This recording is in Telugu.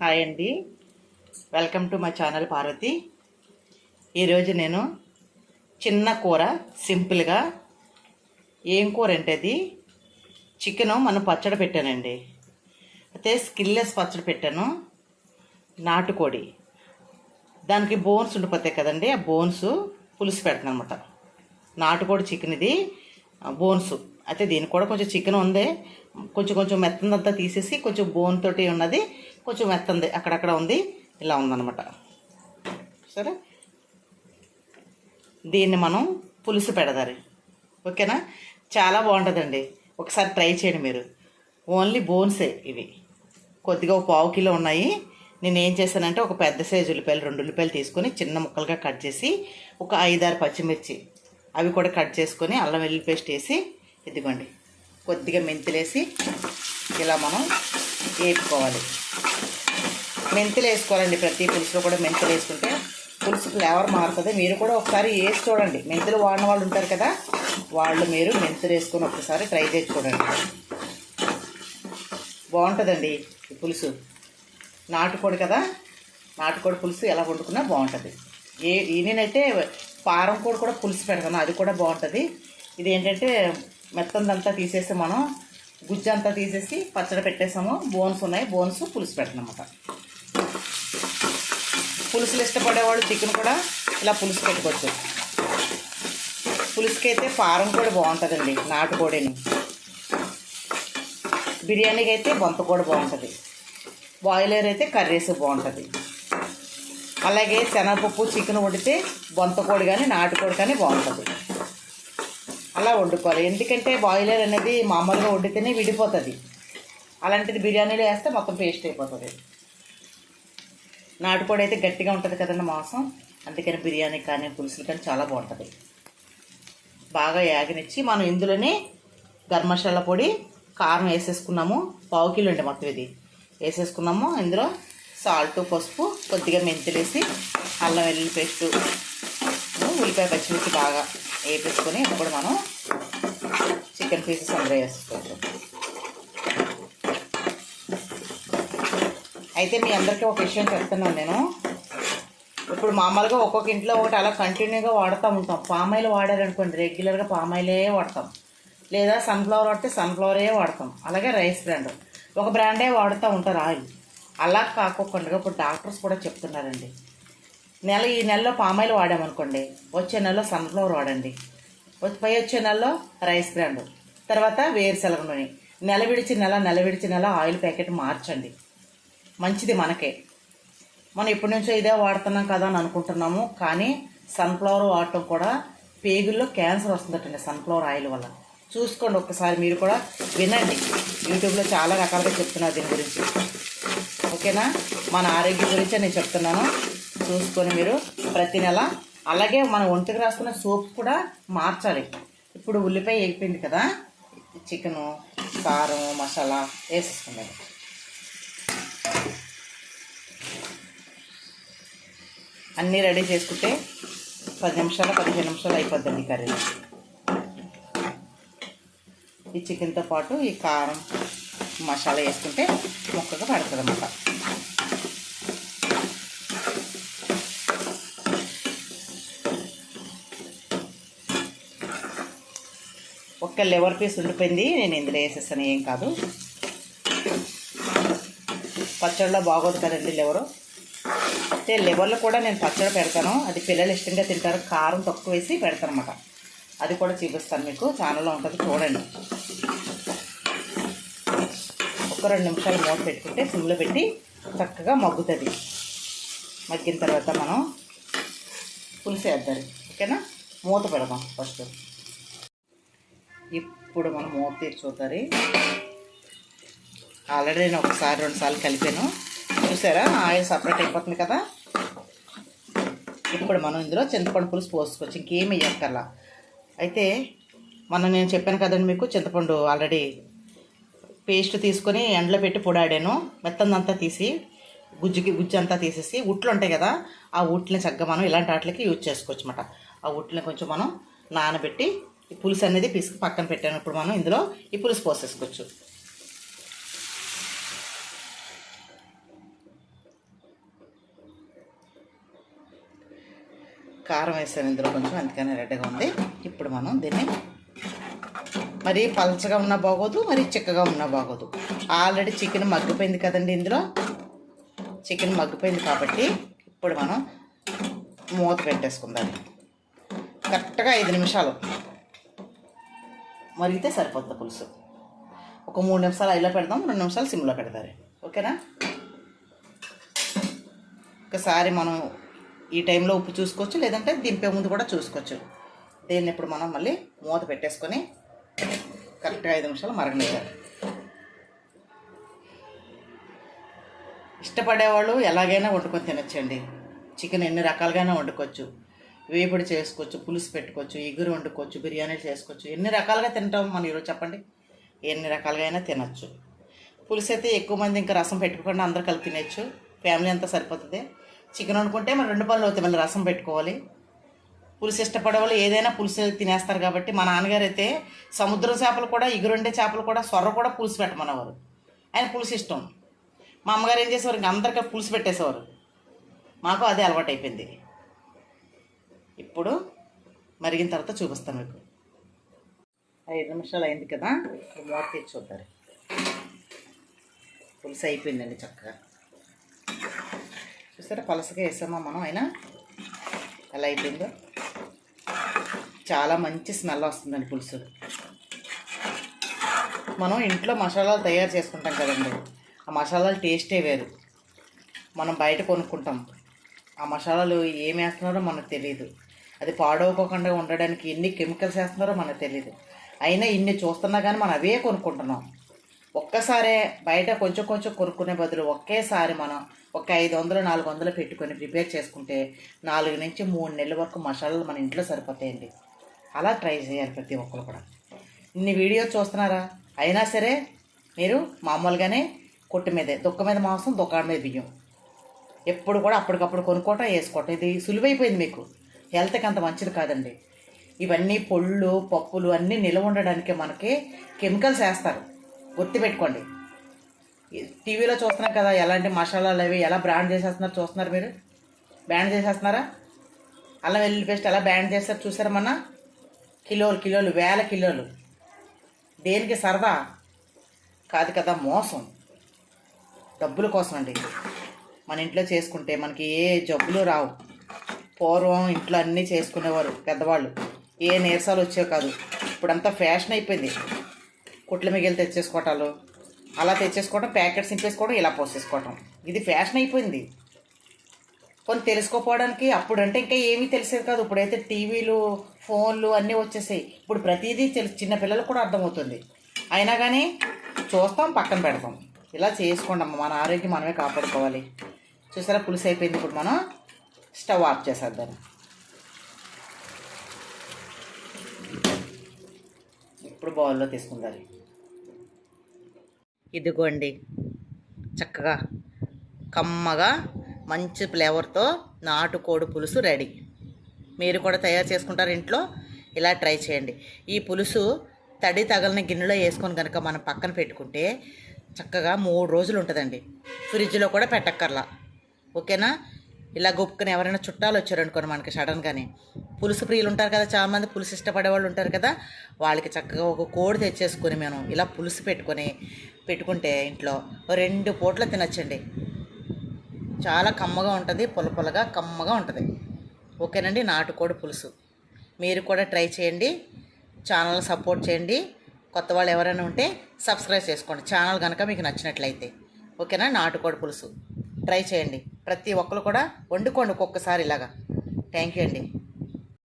హాయ్ అండి. Welcome to my channel Parvathi ఈరోజు నేను చిన్న కూర సింపుల్గా ఏం కూర అంటే అది? చికెను మనం పచ్చడి పెట్టానండి. అయితే స్కిల్లెస్ పచ్చడి పెట్టాను. నాటుకోడి. దానికి బోన్స్ ఉండిపోతాయి కదండి ఆ బోన్స్ పులుసు పెడతాను అనమాట నాటుకోడి చికెన్ ఇది బోన్స్. అయితే దీనికి కూడా కొంచెం చికెన్ ఉంది. కొంచెం కొంచెం మెత్తనంతా తీసేసి కొంచెం బోన్ తోటి ఉన్నది. కొంచెం మెత్తంది అక్కడక్కడ ఉంది. ఇలా ఉందన్నమాట. సరే? దీన్ని మనం పులుసు పెడదారి. ఓకేనా? చాలా బాగుంటుందండి. ఒకసారి ట్రై చేయండి మీరు. ఓన్లీ బోన్సే ఇవి. కొద్దిగా ఒక పావు కిలో ఉన్నాయి. నేను ఏం చేశానంటే ఒక పెద్ద సైజు ఉల్లిపాయలు రెండు ఉల్లిపాయలు తీసుకొని చిన్న ముక్కలుగా కట్ చేసి ఒక ఐదారు పచ్చిమిర్చి అవి కూడా కట్ చేసుకొని అల్లం వెల్లుల్లి పేస్ట్ వేసి ఇదిగోండి. కొద్దిగా మెంతులేసి ఇలా మనం వేపుకోవాలి. మెంతులు వేసుకోవాలండి. ప్రతి పులుసులో కూడా మెంతులు వేసుకుంటే పులుసు ఫ్లేవర్ మారుతుంది. మీరు కూడా ఒకసారి వేసి చూడండి. మెంతులు వాడిన వాళ్ళు ఉంటారు కదా వాళ్ళు మీరు మెంతులు వేసుకొని ఒకసారి ట్రై చేసి చూడండి. బాగుంటుందండి పులుసు. నాటుకోడి కదా నాటుకోడి పులుసు ఎలా వండుకున్నా బాగుంటుంది. ఏ ఈ నేనైతే పారం కోడి కూడా పులుసు పెడతాను. అది కూడా బాగుంటుంది. ఇది ఏంటంటే మెత్తందంతా తీసేసి మనం గుజ్జు అంతా తీసేసి పచ్చడి పెట్టేసాము. బోన్స్ ఉన్నాయి. బోన్స్ పులుసు పెడతానమాట పులుసులు ఇష్టపడేవాళ్ళు చికెన్ కూడా ఇలా పులుసు పెట్టుకోవచ్చు. పులుసుకి అయితే ఫారం కూడా బాగుంటుందండి నాటుకోడిని. బిర్యానీకి అయితే బొంత కూడా బాగుంటుంది. బాయిలర్ అయితే కర్రీస్ బాగుంటుంది. అలాగే శనగపప్పు చికెన్ వండితే బొంతకోడి కానీ నాటుకోడి కానీ బాగుంటుంది. అలా వండుకోవాలి. ఎందుకంటే బాయిలర్ అనేది మామూలుగా వండితేనే విడిపోతుంది. అలాంటిది బిర్యానీలో వేస్తే మొత్తం పేస్ట్ అయిపోతుంది. నాటుకోడి అయితే గట్టిగా ఉంటుంది కదండి మాంసం. అందుకని బిర్యానీ కానీ పులుసులు కానీ చాలా బాగుంటుంది. బాగా యాగనిచ్చి మనం ఇందులోనే గరం మసాలా పొడి కారం వేసేసుకున్నాము. పావు కిలో అండి మొత్తం ఇది. వేసేసుకున్నాము. ఇందులో సాల్ట్ పసుపు కొద్దిగా మెంతులేసి అల్లం వెల్లుల్లి పేస్ట్ ఉల్లిపాయ పచ్చిమిర్చి బాగా వేపేసుకొని ఇప్పుడు మనం చికెన్ పీసెస్ అందులో వేస్తాం. అయితే మీ అందరికీ ఒక విషయం చెప్తున్నాను నేను. ఇప్పుడు మామూలుగా ఒక్కొక్క ఇంట్లో ఒకటి అలా కంటిన్యూగా వాడుతూ ఉంటాం. పామాయిల్ వాడారనుకోండి రెగ్యులర్గా పామాయిలే వాడతాం. లేదా సన్ఫ్లవర్ వాడితే సన్ఫ్లవరే వాడతాం. అలాగే రైస్ బ్రాండ్ ఒక బ్రాండే వాడుతూ ఉంటారు ఆయిల్. అలా కాకోకుండా ఇప్పుడు డాక్టర్స్ కూడా చెప్తున్నారండి. నెల ఈ నెలలో పామాయిల్ వాడామనుకోండి వచ్చే నెలలో సన్ఫ్లవర్ వాడండి. పై వచ్చే నెలలో రైస్ బ్రాండ్ తర్వాత వేరుశెనగ నూనె. నెల విడిచి నెల నెల విడిచి నెల ఆయిల్ ప్యాకెట్ మార్చండి. మంచిది మనకే. మనం ఇప్పటి నుంచో ఇదే వాడుతున్నాం కదా అని అనుకుంటున్నాము. కానీ సన్ఫ్లవర్ వాడటం కూడా పేగుల్లో క్యాన్సర్ వస్తుందటండి సన్ఫ్లవర్ ఆయిల్ వల్ల. చూసుకోండి ఒక్కసారి మీరు కూడా వినండి. యూట్యూబ్లో చాలా రకాలుగా చెప్తున్నారు దీని గురించి. ఓకేనా? మన ఆరోగ్యం గురించే నేను చెప్తున్నాను. చూసుకొని మీరు ప్రతి నెల అలాగే మన ఒంటికి రాసుకున్న సోప్ కూడా మార్చాలి. ఇప్పుడు ఉల్లిపాయ ఎగిపోయింది కదా. చికెను కారం మసాలా వేసేసుకున్నాను అన్నీ రెడీ చేసుకుంటే పది నిమిషాలు పదిహేను నిమిషాలు అయిపోద్దండి కర్రీ. ఈ చికెన్తో పాటు ఈ కారం మసాలా వేసుకుంటే ముక్కగా పడుతుంది అన్నమాట ఒక్క లెవర్ పీస్ ఉండిపోయింది నేను ఇందులో వేసేస్తాను ఏం కాదు. పచ్చడిలో బాగోదు కదండి లెవరు అయితే లెవర్లో కూడా నేను పచ్చడి పెడతాను. అది పిల్లలు ఇష్టంగా తింటారు. కారం తక్కువ వేసి పెడతాను అనమాట అది కూడా చూపిస్తాను మీకు. ఛానల్లో ఉంటుంది. చూడండి. ఒక రెండు నిమిషాలు మూత పెట్టుకుంటే సిమ్లో పెట్టి చక్కగా మగ్గుతుంది. మగ్గిన తర్వాత మనం పులుసు వేద్దాం ఓకేనా? మూత పెడదాం ఫస్ట్. ఇప్పుడు మనం మూత తీర్చుతారు ఆల్రెడీ నేను ఒకసారి రెండు సార్లు కలిపాను. చూసారా? ఆయిల్ సపరేట్ అయిపోతుంది కదా? ఇప్పుడు మనం ఇందులో చింతపండు పులుసు పోసుకోవచ్చు ఇంకేమి వేయక్కర్లా. అయితే మనం నేను చెప్పాను కదండి మీకు చింతపండు ఆల్రెడీ పేస్ట్ తీసుకొని ఎండలో పెట్టి పొడాడాను. మెత్తందంతా తీసి గుజ్జుకి గుజ్జు అంతా తీసేసి ఉట్లు ఉంటాయి కదా ఆ ఉట్లని చక్కగా మనం ఇలాంటి వాటికి యూజ్ చేసుకోవచ్చు అనమాట ఆ ఉట్లని కొంచెం మనం నానబెట్టి ఈ పులుసు అనేది పిసికి పక్కన పెట్టాను. ఇప్పుడు మనం ఇందులో ఈ పులుసు పోసేసుకోవచ్చు. కారం వేసాను ఇందులో కొంచెం అందుకని రెడ్గా ఉంది. ఇప్పుడు మనం దీన్ని మరి పలచగా ఉన్నా బాగోదు మరి చిక్కగా ఉన్నా బాగోదు. ఆల్రెడీ చికెన్ మగ్గిపోయింది కదండి ఇందులో. చికెన్ మగ్గిపోయింది కాబట్టి ఇప్పుడు మనం మూత పెట్టేసుకుందాం. కరెక్ట్గా ఐదు నిమిషాలు మరిగితే సరిపోతుంది పులుసు. ఒక మూడు నిమిషాలు ఐలో పెడదాం రెండు నిమిషాలు సిమ్లో పెడతారు. ఓకేనా? ఒకసారి మనం ఈ టైంలో ఉప్పు చూసుకోవచ్చు లేదంటే దింపే ముందు కూడా చూసుకోవచ్చు. దీన్ని ఇప్పుడు మనం మళ్ళీ మూత పెట్టేసుకొని కరెక్ట్గా ఐదు నిమిషాలు మరగనివ్వాలి ఇష్టపడేవాళ్ళు ఎలాగైనా వండుకొని తినొచ్చండి. చికెన్ ఎన్ని రకాలుగానే వండుకోవచ్చు. వేపుడు చేసుకోవచ్చు పులుసు పెట్టుకోవచ్చు ఎగురు వండుకోవచ్చు బిర్యానీలు చేసుకోవచ్చు. ఎన్ని రకాలుగా తింటాం మనం ఈరోజు చెప్పండి? ఎన్ని రకాలుగా అయినా తినచ్చు. పులుసు అయితే ఎక్కువ మంది ఇంకా రసం పెట్టుకోకుండా అందరు కలిపి తినచ్చు ఫ్యామిలీ అంతా సరిపోతుంది. చికెన్ వండుకుంటే మరి రెండు పనులు అవుతాయి మళ్ళీ రసం పెట్టుకోవాలి. పులుసు ఇష్టపడే వాళ్ళు ఏదైనా పులుసు తినేస్తారు కాబట్టి మా నాన్నగారు అయితే సముద్ర చేపలు కూడా ఎగురుండే చేపలు కూడా సొర్ర కూడా పులుసు పెట్టమనేవారు. ఆయన పులుసు ఇష్టం. మా అమ్మగారు ఏం చేసేవారు? అందరికీ పులుసు పెట్టేసేవారు. మాకు అదే అలవాటు అయిపోయింది ఇప్పుడు మరిగిన తర్వాత చూపిస్తాను మీకు. ఐదు నిమిషాలు అయింది కదా మూత తెచ్చి చూద్దారు పులుసు అయిపోయిందండి చక్కగా. చూసారా పలసగా వేసామా మనం అయినా. ఎలా అయిపోయిందో. చాలా మంచి స్మెల్ వస్తుందండి పులుసు. మనం ఇంట్లో మసాలాలు తయారు చేసుకుంటాం కదండి. ఆ మసాలాలు టేస్టే వేరు. మనం బయట కొనుక్కుంటాం. ఆ మసాలాలు ఏమి వేస్తున్నారో మనకు తెలియదు అది పాడవకోకుండా ఉండడానికి ఎన్ని కెమికల్స్ వేస్తున్నారో మనకు తెలియదు అయినా ఇన్ని చూస్తున్నా కానీ మనం అవే కొనుక్కుంటున్నాం. ఒక్కసారే బయట కొంచెం కొంచెం కొనుక్కునే బదులు ఒకేసారి మనం ఒక ఐదు వందలు నాలుగు వందలు పెట్టుకొని ప్రిపేర్ చేసుకుంటే నాలుగు నుంచి మూడు నెలల వరకు మసాలాలు మన ఇంట్లో సరిపోతాయండి. అలా ట్రై చేయాలి ప్రతి ఒక్కరు కూడా. ఇన్ని వీడియోస్ చూస్తున్నారా? అయినా సరే మీరు మామూలుగానే కొట్టు మీదే దుక్క మీద మాంసం దుకాణం మీద బియ్యం. ఎప్పుడు కూడా అప్పటికప్పుడు కొనుక్కోవటం వేసుకోవటం. ఇది సులువైపోయింది మీకు. హెల్త్కి అంత మంచిది కాదండి. ఇవన్నీ పొళ్ళు పప్పులు అన్నీ నిల్వ ఉండడానికి మనకి కెమికల్స్ వేస్తారు. గుర్తుపెట్టుకోండి టీవీలో చూస్తున్నాం కదా ఎలాంటి మసాలాలు అవి ఎలా బ్రాండ్ చేసేస్తున్నారు చూస్తున్నారు మీరు? బ్యాండ్ చేసేస్తున్నారా? అల్లం వెల్లుల్లి పేస్ట్ ఎలా బ్యాండ్ చేస్తారు చూసారా మన కిలోలు కిలోలు వేల కిలోలు. దేనికి సరదా? కాదు కదా మోసం. డబ్బుల కోసం అండి. మన ఇంట్లో చేసుకుంటే మనకి ఏ జబ్బులు రావు. పూర్వం ఇంట్లో అన్నీ చేసుకునేవారు పెద్దవాళ్ళు. ఏ నీరసాలు వచ్చేవి కాదు. ఇప్పుడంతా ఫ్యాషన్ అయిపోయింది. కుట్ల మిగిలి తెచ్చేసుకోవటాలు. అలా తెచ్చేసుకోవడం ప్యాకెట్స్ ఇంపేసుకోవడం ఇలా పోసేసుకోవటం. ఇది ఫ్యాషన్ అయిపోయింది. కొన్ని తెలుసుకోపోవడానికి అప్పుడంటే ఇంకా ఏమీ తెలిసేది కాదు. ఇప్పుడైతే టీవీలు ఫోన్లు అన్నీ వచ్చేసాయి. ఇప్పుడు ప్రతిదీ తెలుసు చిన్న పిల్లలకు కూడా అర్థమవుతుంది. అయినా కానీ చూస్తాం పక్కన పెడతాం. ఇలా చేసుకోండి అమ్మ మన ఆరోగ్యం మనమే కాపాడుకోవాలి. చూసారా పులుసు అయిపోయింది. ఇప్పుడు మనం స్టవ్ ఆఫ్ చేసేద్దాం. ఇప్పుడు బౌల్లో తీసుకుందాలి ఇదిగోండి. చక్కగా కమ్మగా మంచి ఫ్లేవర్తో నాటుకోడి పులుసు రెడీ. మీరు కూడా తయారు చేసుకుంటారు ఇంట్లో ఇలా ట్రై చేయండి. ఈ పులుసు తడి తగలని గిన్నెలో వేసుకొని కనుక మనం పక్కన పెట్టుకుంటే చక్కగా మూడు రోజులు ఉంటుందండి. ఫ్రిడ్జ్లో కూడా పెట్టక్కర్లా. ఓకేనా? ఇలా గొప్పుకొని ఎవరైనా చుట్టాలు వచ్చారనుకోండి మనకి సడన్గానే పులుసు ప్రియులు ఉంటారు కదా చాలామంది పులుసు ఇష్టపడే వాళ్ళు ఉంటారు కదా. వాళ్ళకి చక్కగా ఒక కోడి తెచ్చేసుకొని మేము ఇలా పులుసు పెట్టుకొని పెట్టుకుంటే ఇంట్లో రెండు పూట్ల తినచ్చండి. చాలా కమ్మగా ఉంటుంది పొలపొలగా కమ్మగా ఉంటుంది. ఓకేనండి నాటుకోడి పులుసు. మీరు కూడా ట్రై చేయండి ఛానల్ సపోర్ట్ చేయండి. కొత్త వాళ్ళు ఎవరైనా ఉంటే సబ్స్క్రైబ్ చేసుకోండి. ఛానల్ కనుక మీకు నచ్చినట్లయితే. ఓకేనా నాటుకోడి పులుసు. ట్రై చేయండి. ప్రతి ఒక్కరు కూడా వండుకోండి ఒక్కొక్కసారి ఇలాగా. థ్యాంక్ యూ అండి.